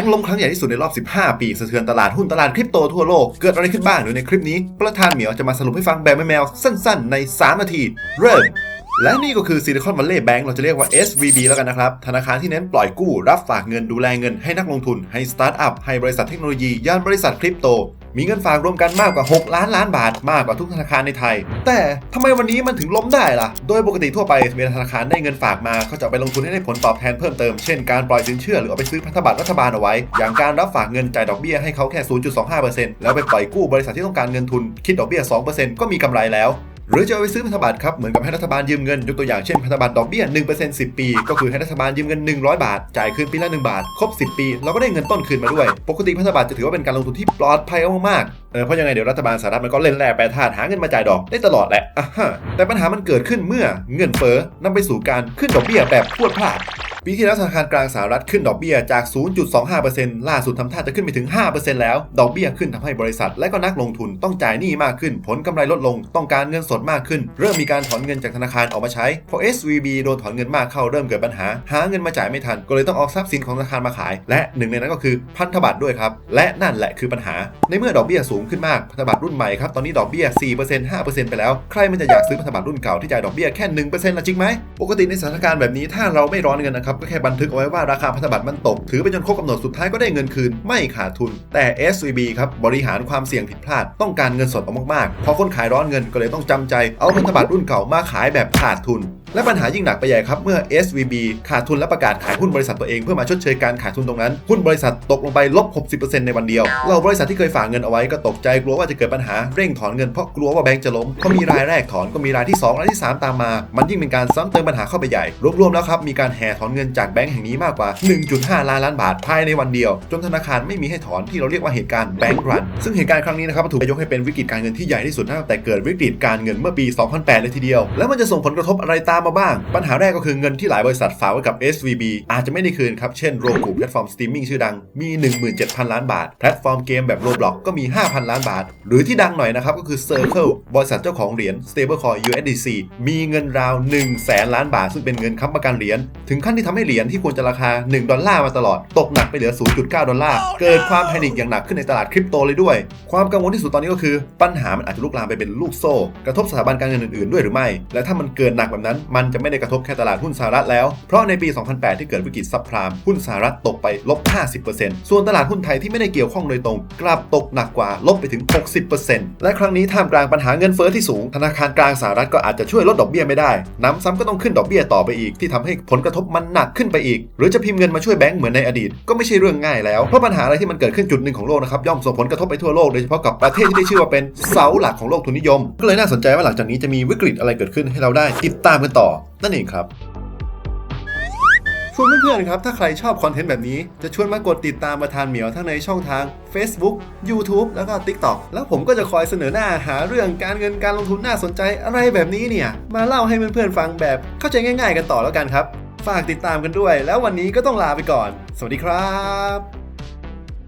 งก์ล้มครั้งใหญ่ที่สุดในรอบ 15 ปีสะเทือนตลาดหุ้นตลาดคริปโตทั่วโลก เกิดอะไรขึ้นบ้างเดี๋ยวในคลิปนี้ ประธานเหมียวจะมาสรุปให้ฟังแบบแมวสั้นๆ ใน 3 นาที เริ่มและนี่ก็คือ Silicon Valley Bank เราจะเรียกว่า SVB แล้วกันนะครับ ธนาคารที่เน้นปล่อยกู้ รับฝากเงินดูแลเงินให้นักลงทุน ให้สตาร์ทอัพ ให้บริษัทเทคโนโลยี ย่านบริษัทคริปโต มีเงินฝากรวมกันมากกว่า 6 ล้านล้านบาทมากกว่าทุกธนาคารในไทย แต่ทำไมวันนี้มันถึงล้มได้ล่ะ โดยปกติทั่วไปเวลาธนาคารได้เงินฝากมาเขาจะไปลงทุนให้ได้ผลตอบแทนเพิ่มเติม เช่นการปล่อยสินเชื่อหรือเอาไปซื้อพันธบัตรรัฐบาลเอาไว้ อย่างการรับฝากเงินจ่ายดอกเบี้ยให้เขาแค่ 0.25%แล้วไปปล่อยกู้บริษัทที่ต้องการเงินทุนคิดดอกเบี้ย 2%ก็มีกำไรแล้ว หรือจะเอาไปซื้อพันธบัตรครับ เหมือนกับให้รัฐบาลยืมเงินยกตัวอย่างเช่นพันธบัตรดอกเบี้ย1% 10 ปี ก็คือให้รัฐบาลยืมเงิน 100 บาท จ่ายคืนปีละ 1 บาท ครบ 10 ปี เราก็ได้เงินต้นคืนมาด้วย ปกติพันธบัตรจะถือว่าเป็นการลงทุนที่ปลอดภัยมากๆเออเพราะยังไงเดี๋ยวรัฐบาลสหรัฐมันก็เล่นแร่แปรธาตุหาเงินมาจ่ายดอกได้ตลอดแหละอะฮะแต่ปัญหามันเกิดขึ้นเมื่อเงินเฟ้อนำไปสู่การขึ้นดอกเบี้ยแบบพรวดพลาด ปีที่แล้วธนาคารกลางสหรัฐขึ้นดอกเบี้ยจาก 0.25%ล่าสุดทำท่าจะขึ้นไปถึง 5%แล้ว ดอกเบี้ยขึ้นทำให้บริษัท และก็นักลงทุนต้องจ่ายหนี้มากขึ้น ผลกำไรลดลง ต้องการเงินสดมากขึ้น เริ่มมีการถอนเงินจากธนาคารออกมาใช้ พอ SVB โดนถอนเงินมากเข้าเริ่มเกิดปัญหา หาเงินมาจ่ายไม่ทัน ก็เลยต้องเอาทรัพย์สินของธนาคารมาขาย และหนึ่งในนั้นก็คือพันธบัตรด้วยครับ และนั่นแหละคือปัญหา ในเมื่อดอกเบี้ยสูงขึ้นมากพันธบัตรรุ่นใหม่ครับตอนนี้ดอกเบี้ย 4% 5%ไปแล้ว ใครมันจะอยากซื้อพันธบัตรรุ่นเก่าที่จ่ายดอกเบี้ยแค่1%ละจริงไหมปกติในสถานการณ์แบบนี้ถ้าเราไม่ร้อนเงินนะครับก็แค่บันทึกเอาไว้ว่าราคาพันธบัตรมันตก ถือไปจนครบกำหนดสุดท้ายก็ได้เงินคืน ไม่ขาดทุน แต่ SVB ครับบริหารความเสี่ยงผิดพลาด ต้องการเงินสดออกมากๆพอคนขายร้อนเงินก็เลยต้องจำใจเอาพันธบัตรรุ่นเก่ามาขายแบบขาดทุน และปัญหายิ่งหนักไปใหญ่ครับ เมื่อ SVB ขาดทุนและประกาศขายหุ้นบริษัทตัวเองเพื่อมาชดเชยการขาดทุนตรงนั้น หุ้นบริษัทตกลงไปลบ 60%ในวันเดียว เราบริษัทที่เคยฝากเงินเอาไว้ก็ตกใจกลัวว่าจะเกิดปัญหาเร่งถอนเงินเพราะกลัวว่าแบงก์จะล้มพอมีรายแรกถอนก็มีรายที่ 2 รายที่ 3 ตามมา มันยิ่งเป็นการซ้ำเติมปัญหาเข้าไปใหญ่ รวมๆแล้วครับมีการแห่ถอนเงินจากแบงก์แห่งนี้มากกว่า 1.5 ล้านล้านบาทภายในวันเดียว จนธนาคารไม่มีให้ถอนที่เราเรียกว่าเหตุการณ์แบงก์รันซึ่งเหตุการณ์ครั้งนี้นะครับถูกยกให้เป็นวิกฤตการเงินที่ใหญ่ที่สุดตั้งแต่เกิดวิกฤตการเงินเมื่อปี 2008 เลยทีเดียว แล้วมันจะส่งผลกระทบอะไรตามามมาบ้าง ปัญหาแรกก็คือเงินที่หลายบริษัทฝากไว้กับ SVB อาจจะไม่ได้คืนครับ เช่น Roku แพลตฟอร์มสตรีมมิ่งชื่อดังมี 17,000 ล้านบาท แพลตฟอร์มเกมแบบ Roblox ก็มี 5,000 ล้านบาท หรือที่ดังหน่อยนะครับ ก็คือ Circle บริษัทเจ้าของเหรียญ Stablecoin USDC มีเงินราว1แสนล้านบาท ซึ่งเป็นเงินค้ำประกันเหรียญถึงขั้นที่ทำให้เหรียญที่ควรจะราคา 1 ดอลลาร์มาตลอด ตกหนักไปเหลือ 0.9 ดอลลาร์เกิดความแพนิคอย่างหนักขึ้นในตลาดคริปโตเลยด้วย ความกังวลที่สุดตอนนี้ก็คือ ปัญหามันอาจจะลุกลามไปเป็นลูกโซ่ กระทบสถาบันการเงินอื่นๆด้วยหรือไม่ และถ้ามันเกิดหนักแบบนั้นมันจะไม่ได้กระทบแค่ตลาดหุ้นสหรัฐแล้ว เพราะในปี 2008 ที่เกิดวิกฤตซับพรามหุ้นสหรัฐตกไปลบ 50%ส่วนตลาดหุ้นไทยที่ไม่ได้เกี่ยวข้องโดยตรง กลับตกหนักกว่าลบไปถึง 60%และครั้งนี้ท่ามกลางปัญหาเงินเฟ้อที่สูง ธนาคารกลางสหรัฐก็อาจจะช่วยลดดอกเบี้ยไม่ได้น้ำซ้ำก็ต้องขึ้นดอกเบี้ยต่อไปอีก ที่ทำให้ผลกระทบมันหนักขึ้นไปอีก หรือจะพิมพ์เงินมาช่วยแบงก์เหมือนในอดีตก็ไม่ใช่เรื่องง่ายแล้วเพราะปัญหาอะไรที่มันเกิดขึ้นจุดหนึ่งของโลกนะครับย่อมส่งผลกระทบไปทั่วโลกโดยเฉพาะกับประเทศที่ได้ชื่อว่าเป็นเสาหลักของโลกทุนนิยม ก็เลยน่าสนใจว่าหลังจากนี้จะมีวิกฤตอะไรเกิดขึ้นให้เราได้ติดตามกันต่อนั่นเองครับชวนเพื่อนๆครับ ถ้าใครชอบคอนเทนต์แบบนี้ จะชวนมากดติดตามประธานเหมียวทั้งในช่องทาง Facebook YouTube แล้วก็ TikTok แล้วผมก็จะคอยเสนอหน้าหาเรื่องการเงินการลงทุนน่าสนใจอะไรแบบนี้เนี่ย มาเล่าให้เพื่อนๆฟังแบบเข้าใจง่าย ๆ กันต่อแล้วกันครับ ฝากติดตามกันด้วย แล้ววันนี้ก็ต้องลาไปก่อน สวัสดีครับ